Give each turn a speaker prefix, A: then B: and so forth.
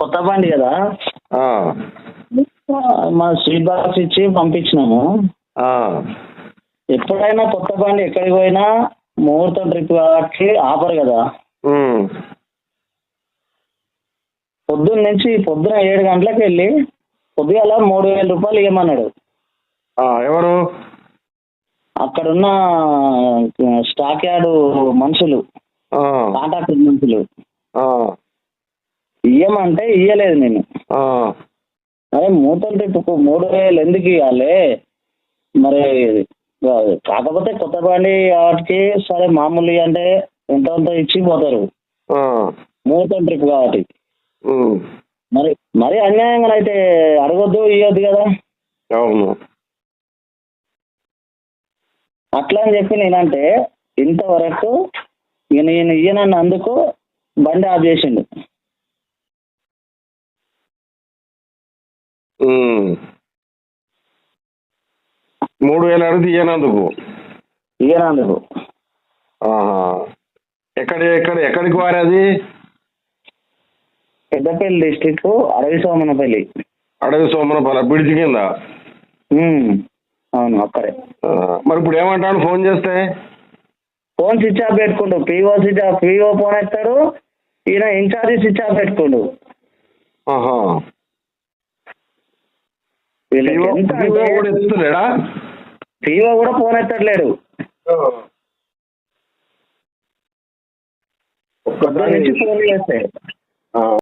A: కొత్త బండి కదా. మా స్వీట్ బాక్స్ ఇచ్చి పంపించినాము. ఎప్పుడైనా కొత్త బండి ఎక్కడికి పోయినా ముహూర్తం ట్రిప్ కాబట్టి ఆపరు కదా. పొద్దున్న నుంచి పొద్దున ఏడు గంటలకు వెళ్ళి పొద్దుగాల మూడు వేల రూపాయలు ఇవ్వమన్నాడు
B: ఎవరు?
A: అక్కడున్న స్టాక్ యార్డ్ మనుషులు.
B: ఆ,
A: కాంట్రాక్టర్ మనుషులు. ఇయ్యమంటే ఇయ్యలేదు నేను. అదే మూతల ట్రిప్కు మూడు వేలు ఎందుకు ఇవ్వాలి మరి కాకపోతే కొత్త బండి వాటికి సరే మామూలు అంటే ఎంత అంత ఇచ్చి పోతారు.
B: ఆ,
A: మూతం ట్రిప్ కాబట్టి. మరి మరి అన్యాయంగా అయితే అడగొద్దు ఇవ్వద్దు కదా.
B: అవును.
A: అట్లా అని చెప్పి నేనంటే ఇంతవరకు నేను ఇయ్యనన్నందుకు బండి ఆఫ్ చేసిండు.
B: మూడు వేలు అడిగితే ఇయ్యనందుకు
A: ఇయ్యనందుకు
B: ఆహా. ఎక్కడ ఎక్కడ ఎక్కడికి వారేది?
A: పెద్దపల్లి డిస్టిక్ అడవి సోమనపల్లి.
B: అడవి సోమనపల్లి బ్రిడ్జ్ కింద?
A: అవును అక్కడే.
B: మరి ఇప్పుడు ఏమంటాను ఫోన్ చేస్తే?
A: Phone switch off పెట్టుకుండు. PO switch off PO phone ఎత్తాడు ఈయన ఇన్ఛార్జి స్విచ్ ఆఫ్ పెట్టుకుండు. పీఓ కూడా ఫోన్ ఎత్తట్లేడు. నుంచి ఫోన్ చేస్తే.
B: ఆ.